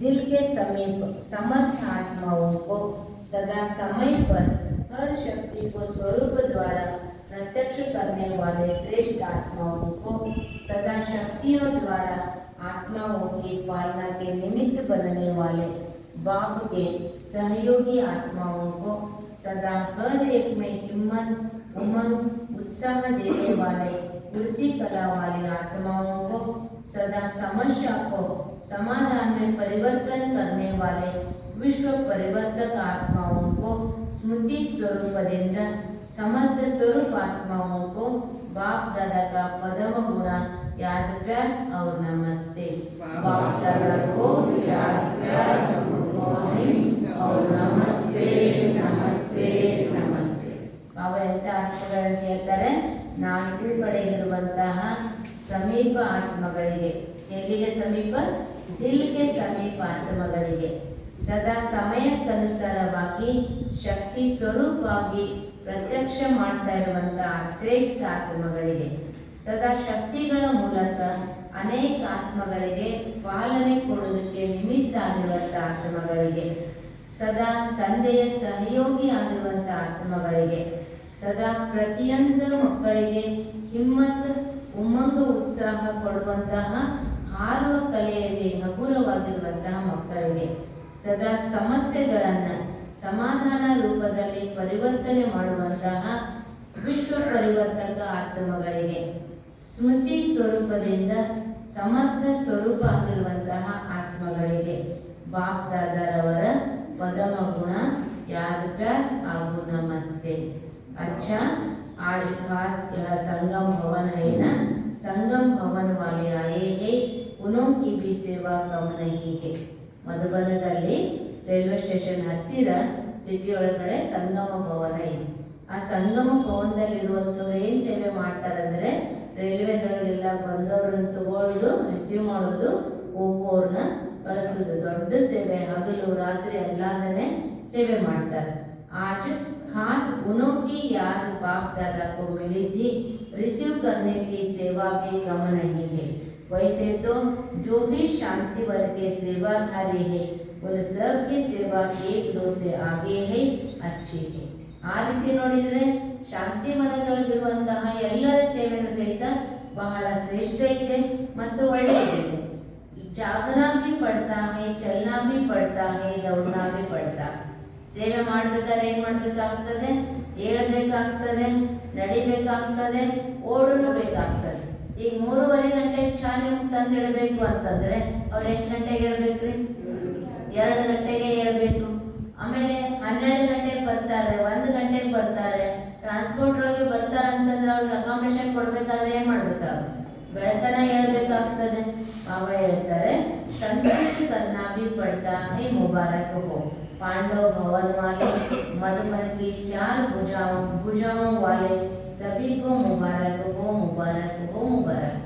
दिल के समीप समर्थ आत्माओं को सदा समय पर हर शक्ति को स्वरूप द्वारा प्रत्यक्ष करने वाले श्रेष्ठ आत्माओं को सदा शक्तियों द्वारा आत्माओं की पालना के निमित्त बनने वाले बाप के सहयोगी आत्माओं को सदा हर एक में हिम्मत, उमंग, उत्साह देने वाले वृत्ति कला वाले आत्माओं को सदा समस्या को समाधान में परिवर्तन करने वाले विश्व परिवर्तक आत्माओं को स्मृति स्वरूप देंद्र समर्थ स्वरूप आत्माओं को बाप दादा का पदम गुणा याद प्यार और नमस्ते। बाप दादा को याद प्यार और नमस्ते ನಮಸ್ತೆ ನಮಸ್ತೆ ಬಾಬಾ ಎಂಥ ಆತ್ಮಗಳನ್ನು ಹೇಳ್ತಾರೆ ನಾವು ತಿಳ್ಪಡೆ ಇರುವಂತಹ ಸಮೀಪ ಆತ್ಮಗಳಿಗೆ ಎಲ್ಲಿಗೆ ಸಮೀಪ ದಿಲ್ಗೆ ಸಮೀಪ ಆತ್ಮಗಳಿಗೆ. ಸದಾ ಸಮಯಕ್ಕನುಸಾರವಾಗಿ ಶಕ್ತಿ ಸ್ವರೂಪವಾಗಿ ಪ್ರತ್ಯಕ್ಷ ಮಾಡ್ತಾ ಇರುವಂತಹ ಶ್ರೇಷ್ಠ ಆತ್ಮಗಳಿಗೆ. ಸದಾ ಶಕ್ತಿಗಳ ಮೂಲಕ ಅನೇಕ ಆತ್ಮಗಳಿಗೆ ಪಾಲನೆ ಕೊಡೋದಕ್ಕೆ ನಿಮಿತ್ತ ಆಗಿರುವಂತಹ ಆತ್ಮಗಳಿಗೆ. ಸದಾ ತಂದೆಯ ಸಹಯೋಗಿ ಆಗಿರುವಂತಹ ಆತ್ಮಗಳಿಗೆ. ಸದಾ ಪ್ರತಿಯೊಂದು ಮಕ್ಕಳಿಗೆ ಹಿಮ್ಮತ್, ಉಮ್ಮಂಗ ಉತ್ಸಾಹ ಕೊಡುವಂತಹ ಹಾರುವ ಕಲೆಯಲ್ಲಿ ಹಗುರವಾಗಿರುವಂತಹ ಮಕ್ಕಳಿಗೆ ಸದಾ ಸಮಸ್ಯೆಗಳನ್ನು ಸಮಾಧಾನ ರೂಪದಲ್ಲಿ ಪರಿವರ್ತನೆ ಮಾಡುವಂತಹ ವಿಶ್ವ ಪರಿವರ್ತಕ ಆತ್ಮಗಳಿಗೆ ಸ್ಮೃತಿ ಸ್ವರೂಪದಿಂದ ಸಮರ್ಥ ಸ್ವರೂಪ ಆಗಿರುವಂತಹ ಆತ್ಮಗಳಿಗೆ ಬಾಪ್ ದಾದಾರವರ ಪದಮ ಗುಣ याद प्यार आगू नमस्ते अच्छा आज खास यह संगम भवन है ना संगम भवन वाले आए हैं उन्हों की भी सेवा कम नहीं है ಮಧುಬನದಲ್ಲಿ ರೈಲ್ವೆ ಸ್ಟೇಷನ್ ಹತ್ತಿರ ಸಿಟಿ ಒಳಗಡೆ ಸಂಗಮ ಭವನ ಇದೆ ಆ ಸಂಗಮ ಭವನದಲ್ಲಿರುವಂಥವ್ರು ಏನು ಸೇವೆ ಮಾಡ್ತಾರಂದ್ರೆ ರೈಲ್ವೆದೊಳಗೆಲ್ಲ ಬಂದವ್ರನ್ನ ತಗೊಳ್ಳೋದು ರಿಸೀವ್ ಮಾಡೋದು ಹೋಗೋರ್ನ ಕಳಿಸೋದು ದೊಡ್ಡ ಸೇವೆ ಹಗಲು ರಾತ್ರಿ ಎಲ್ಲಾರ್ದನೆ ಸೇವೆ ಮಾಡ್ತಾರೆ आज खास उन्हों की याद बाप दादा को मिली थी रिसीव करने की सेवा भी कम नहीं है वैसे तो जो भी शांति वर्ग के सेवाधारी है उन सब की सेवा एक दो से आगे है अच्छी है ಆ ರೀತಿ ನೋಡಿದರೆ ಶಾಂತಿ ಮನದೊಳಗಿರುವಂತಹ ಎಲ್ಲರ ಸೇವೆನೂ ಸಹಿತ ಬಹಳ ಶ್ರೇಷ್ಠ ಇದೆ ಮತ್ತು ಒಳ್ಳೆಯದಿದೆ ಜಾಗನ भी पड़ता है चलना भी पड़ता है दौड़ना भी पड़ता है ಸೇವೆ ಮಾಡ್ಬೇಕಾದ್ರೆ ಏನ್ ಮಾಡ್ಬೇಕಾಗ್ತದೆ ಏಳಬೇಕಾಗ್ತದೆ ನಡಿಬೇಕಾಗ್ತದೆ ಓಡಲು ಬೇಕಾಗ್ತದೆ ಈಗ ಮೂರುವರೆ ಗಂಟೆಗೆ ಶಾಲೆ ಮುಕ್ತ ಅಂತ ಹೇಳಬೇಕು ಅಂತಂದ್ರೆ ಅವ್ರು ಎಷ್ಟು ಗಂಟೆಗೆ ಹೇಳ್ಬೇಕ್ರಿ? ಎರಡು ಗಂಟೆಗೆ ಹೇಳ್ಬೇಕು. ಆಮೇಲೆ ಹನ್ನೆರಡು ಗಂಟೆಗೆ ಬರ್ತಾರೆ, ಒಂದು ಗಂಟೆಗೆ ಬರ್ತಾರೆ. ಟ್ರಾನ್ಸ್ಪೋರ್ಟ್ ಒಳಗೆ ಬರ್ತಾರೆ ಅಂತಂದ್ರೆ ಅವ್ರಿಗೆ ಅಕಾಮಡೇಷನ್ ಕೊಡ್ಬೇಕಾದ್ರೆ ಏನ್ ಮಾಡ್ಬೇಕಾಗ ಬೆಳತನ ಹೇಳ್ಬೇಕಾಗ್ತದೆ. ಪಾಪ ಹೇಳ್ತಾರೆ ಸಂತೃಪ್ತಿ ಕರ್ನಾಭಿ ಪಡ್ತಾ ಹೇ ಮುಬಾರಕ್ ಹೋ. ಪಾಂಡವ ಭವನ್ ವಾಲೆ ಮಧುಮನ್ ಚಾರ್ ಭುಜಾಂ ಭುಜಾಂ ವಾಲೆ. ಸಭಿಕೋ ಗೋ ಮುಬಾರಕ್ ಗೋ ಮುಬಾರಕ್ ಗೋ ಮುಬಾರಕ್.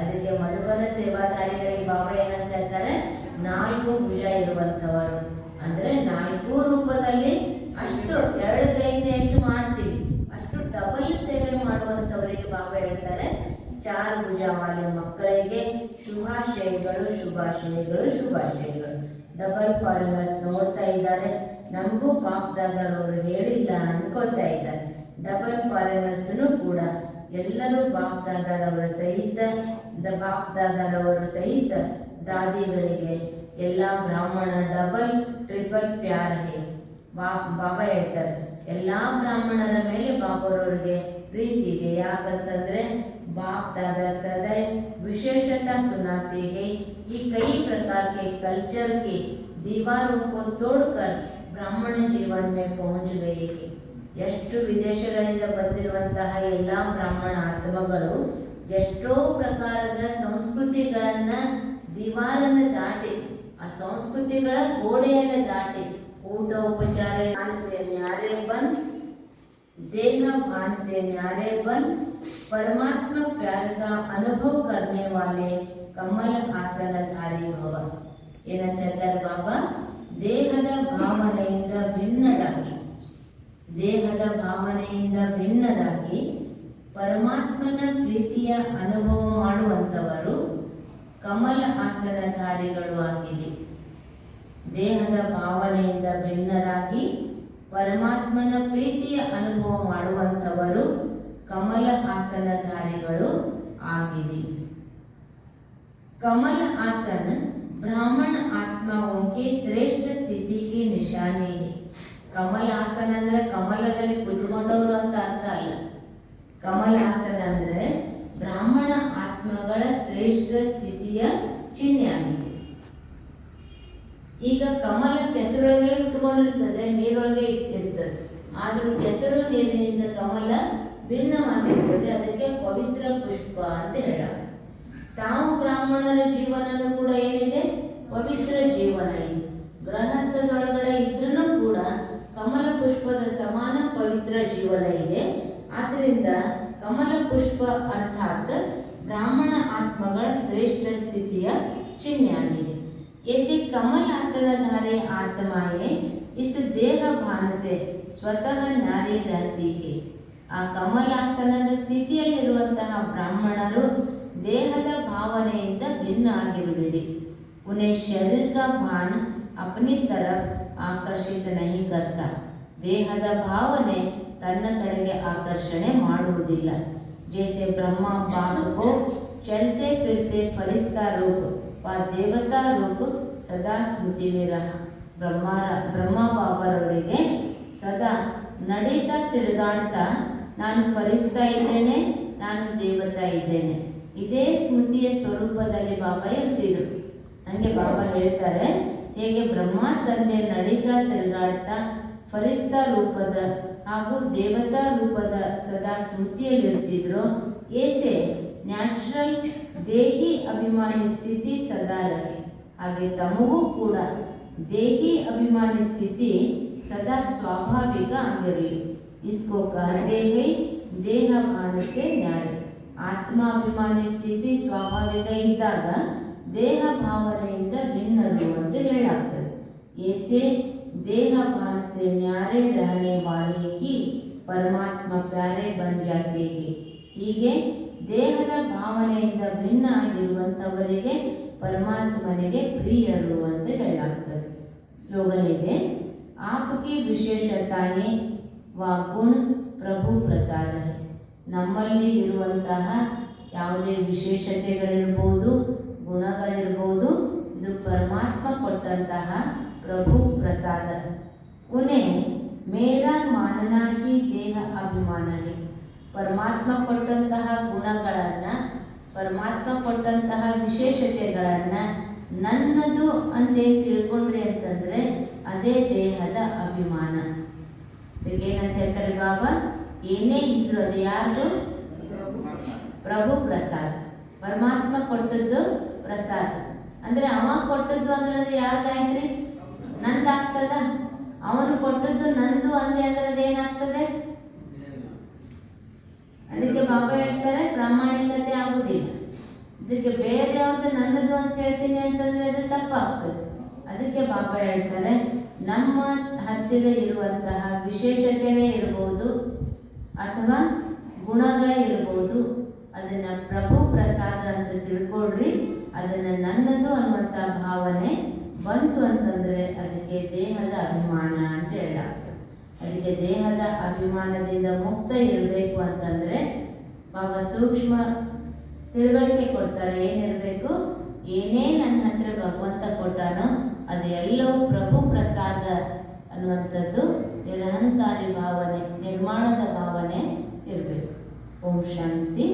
ಅದಕ್ಕೆ ಮಧುಬನ ಸೇವಾದಾರಿಗಳಿಗೆ ಬಾಬಾ ಏನಂತ ಹೇಳ್ತಾರೆ? ನಾಲ್ಕು ಭುಜ ಇರುವಂಥವರು. ಅಂದರೆ ನಾಲ್ಕು ರೂಪದಲ್ಲಿ ಅಷ್ಟು, ಎರಡು ಕೈಯಿಂದ ಎಷ್ಟು ಮಾಡ್ತೀವಿ? ಅಷ್ಟು ಡಬಲ್ ಸೇವೆ ಮಾಡುವಂಥವರಿಗೆ ಬಾಬಾ ಹೇಳ್ತಾರೆ. ಚಾರ್ ಭುಜವಾಗಿ ಮಕ್ಕಳಿಗೆ ಶುಭಾಶಯಗಳು ಶುಭಾಶಯಗಳು ಶುಭಾಶಯಗಳು. ಡಬಲ್ ಫಾರಿನರ್ಸ್ ನೋಡ್ತಾ ಇದ್ದಾರೆ. ನಮಗೂ ಪಾಪದಾದವರು ಹೇಳಿಲ್ಲ ಅಂದ್ಕೊಳ್ತಾ ಇದ್ದಾರೆ. ಡಬಲ್ ಫಾರಿನರ್ಸ್ನು ಕೂಡ ಎಲ್ಲರೂ ಬಾಪ್ ದಾದಾರವರ ಸಹಿತ ದ ಬಾಪ್ ದಾದಾರವರು ಸಹಿತ ದಾದಿಗಳಿಗೆ ಎಲ್ಲ ಬ್ರಾಹ್ಮಣ ಡಬಲ್ ಟ್ರಿಪಲ್ ಪ್ಯಾರ್ ಹೇ ಬಾ ಬಾಬಾ ಹೇಳ್ತಾರೆ ಎಲ್ಲ ಬ್ರಾಹ್ಮಣರ ಮೇಲೆ ಬಾಬರವ್ರಿಗೆ ಪ್ರೀತಿ ಇದೆ ಯಾಕಂತಂದ್ರೆ बाप दादा सदैव विशेषता सुनाते हैं कि कई प्रकार के कल्चर के दीवारों को तोड़कर ब्राह्मण जीवन में पहुंच गए हैं ಎಷ್ಟು ವಿದೇಶಗಳಿಂದ ಬಂದಿರುವಂತಹ ಎಲ್ಲ ಬ್ರಾಹ್ಮಣ ಆತ್ಮಗಳು ಎಷ್ಟೋ ಪ್ರಕಾರದ ಸಂಸ್ಕೃತಿಗಳನ್ನು ದಿವಾರನ್ನು ದಾಟಿ, ಆ ಸಂಸ್ಕೃತಿಗಳ ಗೋಡೆಯನ್ನು ದಾಟಿ ಊಟ ಉಪಚಾರ ನ್ಯಾರೇ ಬನ್ ದೇಹ ಭಾನ್ಸೆ ನ್ಯಾರೇ ಬನ್ ಪರಮಾತ್ಮ ಪ್ಯಾರದ ಅನುಭವ ಕರ್ನೆ ವಾಲೆ ಕಮಲ ಆಸನಧಾರಿ ಭವ. ಏನಂತ ಬಾಬಾ? ದೇಹದ ಭಾವನೆಯಿಂದ ಭಿನ್ನರಾಗಿ. ದೇಹದ ಭಾವನೆಯಿಂದ ಭಿನ್ನರಾಗಿ ಪರಮಾತ್ಮನ ಪ್ರೀತಿಯ ಅನುಭವ ಮಾಡುವಂಥವರು ಕಮಲ ಆಸನಧಾರಿಗಳು ಆಗಿದೆ ದೇಹದ ಭಾವನೆಯಿಂದ ಭಿನ್ನರಾಗಿ ಪರಮಾತ್ಮನ ಪ್ರೀತಿಯ ಅನುಭವ ಮಾಡುವಂಥವರು ಕಮಲ ಆಸನಧಾರಿಗಳು आगे कमल आसन ब्राह्मण आत्माओं के ಶ್ರೇಷ್ಠ ಸ್ಥಿತಿಗೆ ನಿಶಾನೆ ಇದೆ ಕಮಲ ಆಸನ ಅಂದ್ರೆ ಕಮಲದಲ್ಲಿ ಕುತ್ಕೊಂಡವರು ಅಂತ ಅರ್ಥ ಅಲ್ಲ. ಕಮಲ ಆಸನ ಅಂದ್ರೆ ಬ್ರಾಹ್ಮಣ ಆತ್ಮಗಳ ಶ್ರೇಷ್ಠ ಸ್ಥಿತಿಯ ಚಿಹ್ನೆ ಆಗಿದೆ. ಈಗ ಕಮಲ ಕೆಸರೊಳಗೆ ಉಟ್ಕೊಂಡಿರ್ತದೆ ನೀರೊಳಗೆ ಇಟ್ಟಿರ್ತದೆ. ಆದ್ರೂ ಕೆಸರು ನೀರಿನಿಂದ ಕಮಲ ಭಿನ್ನವಾಗಿರ್ತದೆ. ಅದಕ್ಕೆ ಪವಿತ್ರ ಪುಷ್ಪ ಅಂತ ಹೇಳ ತಾವು ಬ್ರಾಹ್ಮಣರ ಜೀವನ ಕೂಡ ಏನಿದೆ ಪವಿತ್ರ ಜೀವನ ಇದೆ ಗೃಹಸ್ಥದೊಳಗಡೆ ಇದ್ರೂ ಕೂಡ ಕಮಲ ಪುಷ್ಪದ ಸಮಾನ ಪವಿತ್ರ ಜೀವನ ಇದೆ ಆದ್ರಿಂದ ಕಮಲ ಪುಷ್ಪ ಅರ್ಥಾತ್ ಬ್ರಾಹ್ಮಣ ಆತ್ಮಗಳ ಶ್ರೇಷ್ಠ ಸ್ಥಿತಿಯ ಚಿಹ್ನೆ ಆಗಿದೆ ऐसे कमल आसनधारी आत्माएं इस देह भान से ಸ್ವತಃ ನ್ಯಾರಿ रहती है ಆ ಕಮಲಾಸನದ ಸ್ಥಿತಿಯಲ್ಲಿರುವಂತಹ ಬ್ರಾಹ್ಮಣರು ದೇಹದ ಭಾವನೆಯಿಂದ ಭಿನ್ನ ಆಗಿರುವಿರಿ ಉನ್ಹೇ ಶರೀರ ಕಾ ಭಾನ್ ಅಪನಿ ತರಫ್ ಆಕರ್ಷಿತ ನಹಿ ಕರ್ತಾ ದೇಹದ ಭಾವನೆ ತನ್ನ ಕಡೆಗೆ ಆಕರ್ಷಣೆ ಮಾಡುವುದಿಲ್ಲ ಜೈಸೆ ಬ್ರಹ್ಮ ಬಾಬು ಚಲತೆ ಫಿರ್ತೆ ಫರಿಸ್ತಾ ರೂಪ ವ ದೇವತಾ ರೂಪ ಸದಾ ಸ್ಮೃತಿ ವಿರಹ ಬ್ರಹ್ಮಾರ ಬ್ರಹ್ಮ ಬಾಬರವರಿಗೆ ಸದಾ ನಡೀತಾ ತಿರುಗಾಡ್ತಾ ನಾನು ಫರಿಸ್ತಾ ಇದ್ದೇನೆ, ನಾನು ದೇವತಾ ಇದ್ದೇನೆ. ಇದೇ ಸ್ಮೃತಿಯ ಸ್ವರೂಪದಲ್ಲಿ ಬಾಬಾ ಇರ್ತಿದ್ರು ನನಗೆ ಬಾಬಾ ಹೇಳ್ತಾರೆ, ಹೇಗೆ ಬ್ರಹ್ಮ ತಂದೆ ನಡೀತಾ ತಿರುಗಾಡ್ತಾ ಫರಿಸ್ತಾ ರೂಪದ ಹಾಗೂ ದೇವತಾ ರೂಪದ ಸದಾ ಸ್ಮೃತಿಯಲ್ಲಿರ್ತಿದ್ರು ಏಸೆ, ನ್ಯಾಚುರಲ್ ದೇಹಿ ಅಭಿಮಾನಿ ಸ್ಥಿತಿ ಸದಾ ರಹೆ ಹಾಗೆ ತಮಗೂ ಕೂಡ ದೇಹಿ ಅಭಿಮಾನಿ ಸ್ಥಿತಿ ಸದಾ ಸ್ವಾಭಾವಿಕ ಆಗಿರಲಿ इसको कहते हैं ದೇಹ ಭಾನಸೆ ನ್ಯಾಯ ಆತ್ಮಾಭಿಮಾನಿ ಸ್ಥಿತಿ ಸ್ವಾಭಾವಿಕ ಇದ್ದಾಗ ದೇಹ ಭಾವನೆಯಿಂದ ಭಿನ್ನರು ಅಂತ ಹೇಳಾಗ್ತದೆ ऐसे ದೇಹ ಭಾನಸೆ ನ್ಯಾರೆ रहने वाले ही ಪರಮಾತ್ಮ ಪ್ಯಾರೆ ಬನ್ ಜಾತೆ ಹಿ ಹೀಗೆ ದೇಹದ ಭಾವನೆಯಿಂದ ಭಿನ್ನ ಆಗಿರುವಂಥವರಿಗೆ ಪರಮಾತ್ಮನಿಗೆ ಪ್ರಿಯರು ಅಂತ ಹೇಳಲಾಗ್ತದೆ. ಸ್ಲೋಗನ್ ಇದೆ ವಿಶೇಷ ತಾನೇ ವಾ ಗುಣ್ ಪ್ರಭು ಪ್ರಸಾದ ನಮ್ಮಲ್ಲಿ ಇರುವಂತಹ ಯಾವುದೇ ವಿಶೇಷತೆಗಳಿರ್ಬೋದು, ಗುಣಗಳಿರ್ಬೋದು, ಇದು ಪರಮಾತ್ಮ ಕೊಟ್ಟಂತಹ ಪ್ರಭು ಪ್ರಸಾದ. ಉನೆ ಮೇರಾ ಮಾನನಾಹಿ ದೇಹ ಅಭಿಮಾನ ಹಿ ಪರಮಾತ್ಮ ಕೊಟ್ಟಂತಹ ಗುಣಗಳನ್ನು, ಪರಮಾತ್ಮ ಕೊಟ್ಟಂತಹ ವಿಶೇಷತೆಗಳನ್ನು ನನ್ನದು ಅಂತೇನು ತಿಳ್ಕೊಂಡ್ರಿ ಅಂತಂದರೆ ಅದೇ ದೇಹದ ಅಭಿಮಾನ. ಏನಂತ ಹೇಳ್ತಾರೆ ಬಾಬಾ? ಏನೇ ಇದ್ರು ಅದು ಯಾರ್ದು? ಪ್ರಭು ಪ್ರಸಾದ. ಪರಮಾತ್ಮ ಕೊಟ್ಟದ್ದು ಪ್ರಸಾದ. ಅಂದ್ರೆ ಅವ ಕೊಟ್ಟದ್ದು ಅಂದ್ರೆ ಅದು ಯಾರ್ದಾಯ್ತ್ರಿ? ನಂದಾಗ್ತದ. ಅವನು ಕೊಟ್ಟದ್ದು ನಂದು ಅಂದೆ ಅಂದ್ರೆ ಅದು ಅದಕ್ಕೆ ಬಾಬಾ ಹೇಳ್ತಾರೆ ಪ್ರಾಮಾಣಿಕತೆ ಆಗುದಿಲ್ಲ ಇದಕ್ಕೆ ಬೇರೆಯವ್ರದ್ದು ನನ್ನದು ಅಂತ ಹೇಳ್ತೀನಿ ಅಂತಂದ್ರೆ ಅದು ತಪ್ಪಾಗ್ತದೆ. ಅದಕ್ಕೆ ಬಾಬಾ ಹೇಳ್ತಾರೆ, ನಮ್ಮ ಹತ್ತಿರ ಇರುವಂತಹ ವಿಶೇಷತೆನೇ ಇರ್ಬೋದು ಅಥವಾ ಗುಣಗಳೇ ಇರ್ಬೋದು, ಅದನ್ನ ಪ್ರಭು ಪ್ರಸಾದ ಅಂತ ತಿಳ್ಕೊಳ್ರಿ, ಅದನ್ನ ನನ್ನದು ಅನ್ನುವಂತಹ ಭಾವನೆ ಬಂತು ಅಂತಂದ್ರೆ ಅದಕ್ಕೆ ದೇಹದ ಅಭಿಮಾನ ಅಂತ ಹೇಳ ಅದಕ್ಕೆ ದೇಹದ ಅಭಿಮಾನದಿಂದ ಮುಕ್ತ ಇರಬೇಕು ಅಂತಂದರೆ ಸೂಕ್ಷ್ಮ ತಿಳುವಳಿಕೆ ಕೊಡ್ತಾರೆ, ಏನಿರಬೇಕು? ಏನೇ ನನ್ನ ಹತ್ರ ಭಗವಂತ ಕೊಟ್ಟಾನೋ ಅದೆಲ್ಲವೂ ಪ್ರಭು ಪ್ರಸಾದ ಅನ್ನುವಂಥದ್ದು ನಿರಹಂಕಾರಿ ಭಾವನೆ, ನಿರ್ಮಾಣದ ಭಾವನೆ ಇರಬೇಕು. ಓಂ ಶಾಂತಿ.